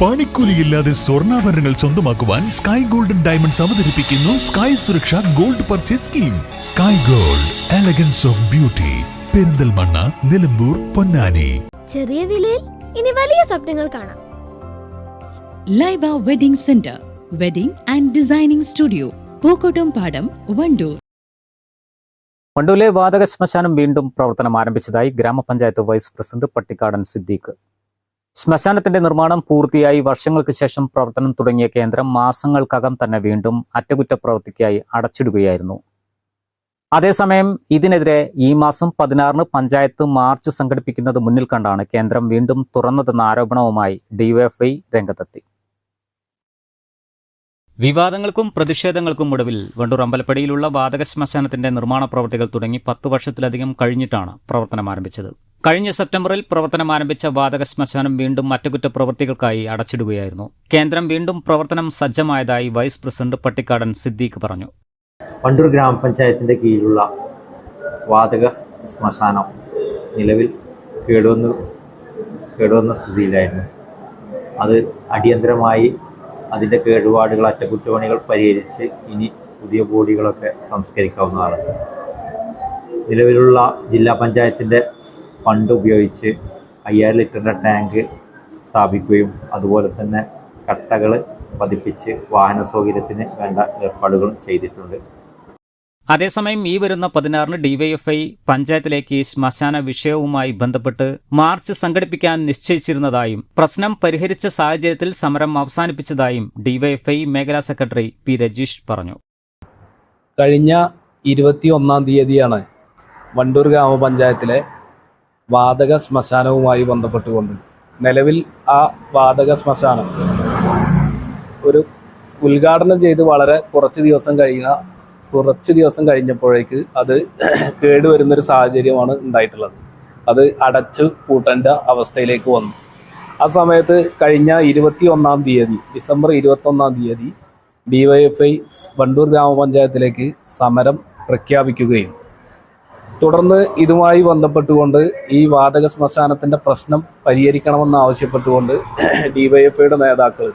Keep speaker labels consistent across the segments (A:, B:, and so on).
A: പണിക്കൂലിയില്ലാതെ സ്വർണാഭരണങ്ങൾ സ്വന്തമാക്കുവാൻ sky golden diamonds അവതരിപ്പിക്കുന്നു sky Suraksha gold purchase scheme sky gold elegance of beauty Perinthalmanna Nilambur Ponnani.
B: ചെറിയ വിലയിൽ ഇനി വലിയ സ്വപ്നങ്ങൾ കാണാം.
C: Laiba wedding centre wedding and designing studio Pookkottumpadam Wandoor.
D: വണ്ടൂരിലെ വാതക ശ്മശാനം വീണ്ടും പ്രവർത്തനം ആരംഭിച്ചതായി ഗ്രാമപഞ്ചായത്ത് വൈസ് പ്രസിഡന്റ് പട്ടിക്കാടൻ സിദ്ദീഖ് ശ്മശാനത്തിന്റെ നിർമ്മാണം പൂർത്തിയായി വർഷങ്ങൾക്ക് ശേഷം പ്രവർത്തനം തുടങ്ങിയ കേന്ദ്രം മാസങ്ങൾക്കകം തന്നെ വീണ്ടും അറ്റകുറ്റപ്രവൃത്തിക്കായി അടച്ചിടുകയായിരുന്നു. അതേസമയം ഇതിനെതിരെ ഈ മാസം പതിനാറിന് പഞ്ചായത്ത് മാർച്ച് സംഘടിപ്പിക്കുന്നത് മുന്നിൽ കണ്ടാണ് കേന്ദ്രം വീണ്ടും തുറന്നതെന്ന ആരോപണവുമായി ഡിവൈഎഫ്ഐ രംഗത്തെത്തി. വിവാദങ്ങൾക്കും പ്രതിഷേധങ്ങൾക്കും ഒടുവിൽ വണ്ടൂർ അമ്പലപ്പടിയിലുള്ള വാതക ശ്മശാനത്തിന്റെ നിർമ്മാണ പ്രവൃത്തികൾ തുടങ്ങി പത്തു വർഷത്തിലധികം കഴിഞ്ഞിട്ടാണ് പ്രവർത്തനം ആരംഭിച്ചത്. കഴിഞ്ഞ സെപ്റ്റംബറിൽ പ്രവർത്തനം ആരംഭിച്ച വാതക ശ്മശാനം വീണ്ടും അറ്റകുറ്റപ്രവൃത്തികൾക്കായി അടച്ചിടുകയായിരുന്നു. കേന്ദ്രം വീണ്ടും പ്രവർത്തനം സജ്ജമായതായി വൈസ് പ്രസിഡന്റ് പട്ടിക്കാടൻ സിദ്ദീഖ് പറഞ്ഞു.
E: വണ്ടൂർ ഗ്രാമപഞ്ചായത്തിന്റെ കീഴിലുള്ള വാതക ശ്മശാനം നിലവിൽ കേടുവന്ന് കേടുവന്ന സ്ഥിതിയിലായിരുന്നു. അത് അടിയന്തരമായി അതിന്റെ കേടുപാടുകൾ അറ്റകുറ്റപ്പണികൾ പരിഹരിച്ച് ഇനി പുതിയ ബോഡികളൊക്കെ സംസ്കരിക്കാവുന്നതാണ്. നിലവിലുള്ള ജില്ലാ പഞ്ചായത്തിന്റെ ഫണ്ട് ഉപയോഗിച്ച് അയ്യായിരം ലിറ്ററിന്റെ ടാങ്ക് സ്ഥാപിക്കുകയും അതുപോലെ തന്നെ കട്ടകൾ പതിപ്പിച്ച് വാഹന സൗകര്യത്തിന് വേണ്ട ഏർപ്പാടുകളും ചെയ്തിട്ടുണ്ട്.
D: അതേസമയം ഈ വരുന്ന പതിനാറിന് ഡിവൈഎഫ്ഐ പഞ്ചായത്തിലേക്ക് ശ്മശാന വിഷയവുമായി ബന്ധപ്പെട്ട് മാർച്ച് സംഘടിപ്പിക്കാൻ നിശ്ചയിച്ചിരുന്നതായും പ്രശ്നം പരിഹരിച്ച സാഹചര്യത്തിൽ സമരം അവസാനിപ്പിച്ചതായും ഡിവൈഎഫ്ഐ മേഖലാ സെക്രട്ടറി പി രജീഷ് പറഞ്ഞു.
F: കഴിഞ്ഞ ഇരുപത്തി ഒന്നാം തീയതിയാണ് വണ്ടൂർ ഗ്രാമപഞ്ചായത്തിലെ വാതക ശ്മശാനവുമായി ബന്ധപ്പെട്ടുകൊണ്ട് നിലവിൽ ആ വാതക ശ്മശാനം ഒരു ഉദ്ഘാടനം ചെയ്ത് വളരെ കുറച്ച് ദിവസം കഴിയുന്ന കുറച്ച് ദിവസം കഴിഞ്ഞപ്പോഴേക്ക് അത് കേടുവരുന്നൊരു സാഹചര്യമാണ് ഉണ്ടായിട്ടുള്ളത്. അത് അടച്ചു പൂട്ടേണ്ട അവസ്ഥയിലേക്ക് വന്നു. ആ സമയത്ത് കഴിഞ്ഞ ഇരുപത്തി ഒന്നാം തീയതി ഡിസംബർ ഇരുപത്തി ഒന്നാം തീയതി ഡിവൈഎഫ്ഐ വണ്ടൂർ ഗ്രാമപഞ്ചായത്തിലേക്ക് സമരം പ്രഖ്യാപിക്കുകയും തുടർന്ന് ഇതുമായി ബന്ധപ്പെട്ടുകൊണ്ട് ഈ വാതക ശ്മശാനത്തിന്റെ പ്രശ്നം പരിഹരിക്കണമെന്ന് ആവശ്യപ്പെട്ടുകൊണ്ട് ഡിവൈഎഫ്ഐയുടെ നേതാക്കൾ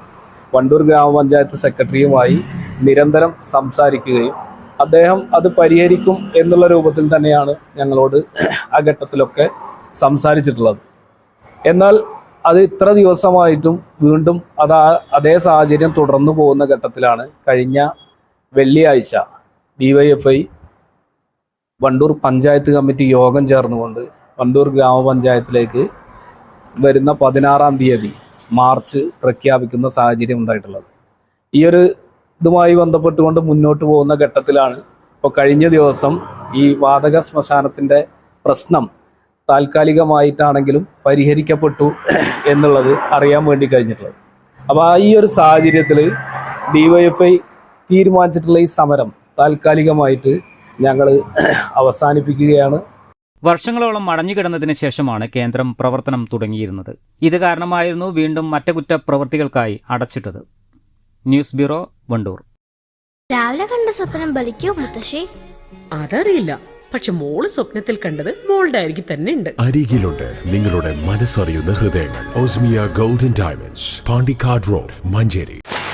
F: വണ്ടൂർ ഗ്രാമപഞ്ചായത്ത് സെക്രട്ടറിയുമായി നിരന്തരം സംസാരിക്കുകയും അദ്ദേഹം അത് പരിഹരിക്കും എന്നുള്ള രൂപത്തിൽ തന്നെയാണ് ഞങ്ങളോട് ആ ഘട്ടത്തിലൊക്കെ സംസാരിച്ചിട്ടുള്ളത്. എന്നാൽ അത് ഇത്ര ദിവസമായിട്ടും വീണ്ടും അത് അതേ സാഹചര്യം തുടർന്നു പോകുന്ന ഘട്ടത്തിലാണ് കഴിഞ്ഞ വെള്ളിയാഴ്ച ഡിവൈഎഫ്ഐ വണ്ടൂർ പഞ്ചായത്ത് കമ്മിറ്റി യോഗം ചേർന്നുകൊണ്ട് വണ്ടൂർ ഗ്രാമപഞ്ചായത്തിലേക്ക് വരുന്ന പതിനാറാം തീയതി മാർച്ച് പ്രഖ്യാപിക്കുന്ന സാഹചര്യം ഉണ്ടായിട്ടുള്ളത്. ഈ ഒരു ഇതുമായി ബന്ധപ്പെട്ടുകൊണ്ട് മുന്നോട്ട് പോകുന്ന ഘട്ടത്തിലാണ് ഇപ്പോൾ കഴിഞ്ഞ ദിവസം ഈ വാതക ശ്മശാനത്തിന്റെ പ്രശ്നം താൽക്കാലികമായിട്ടാണെങ്കിലും പരിഹരിക്കപ്പെട്ടു എന്നുള്ളത് അറിയാൻ വേണ്ടി കഴിഞ്ഞിട്ടുള്ളത്. അപ്പോൾ ആ ഈ ഒരു സാഹചര്യത്തിൽ ഡിവൈഎഫ്ഐ തീരുമാനിച്ചിട്ടുള്ള ഈ സമരം താൽക്കാലികമായിട്ട് ഞങ്ങൾ അവസാനിപ്പിക്കുകയാണ്.
D: വർഷങ്ങളോളം മടഞ്ഞുകിടന്നതിന് ശേഷമാണ് കേന്ദ്രം പ്രവർത്തനം തുടങ്ങിയിരുന്നത്. ഇത് കാരണമായിരുന്നു വീണ്ടും മറ്റകുറ്റ പ്രവൃത്തികൾക്കായി അടച്ചിട്ടത്. News bureau Wandoor.
B: രാവിലെ കണ്ട സ്വപ്നം ബലിക്കോ മുത്തശ്ശി?
G: അതറിയില്ല. പക്ഷെ മോൾ സ്വപ്നത്തിൽ കണ്ടത് മോളുടെ അരികിൽ തന്നെ ഉണ്ട്.
H: അരികിലുണ്ട് നിങ്ങളുടെ മനസ്സറിയുന്ന ഹൃദയങ്ങൾ. Osmiya golden diamonds Pandikkad road Manjeri.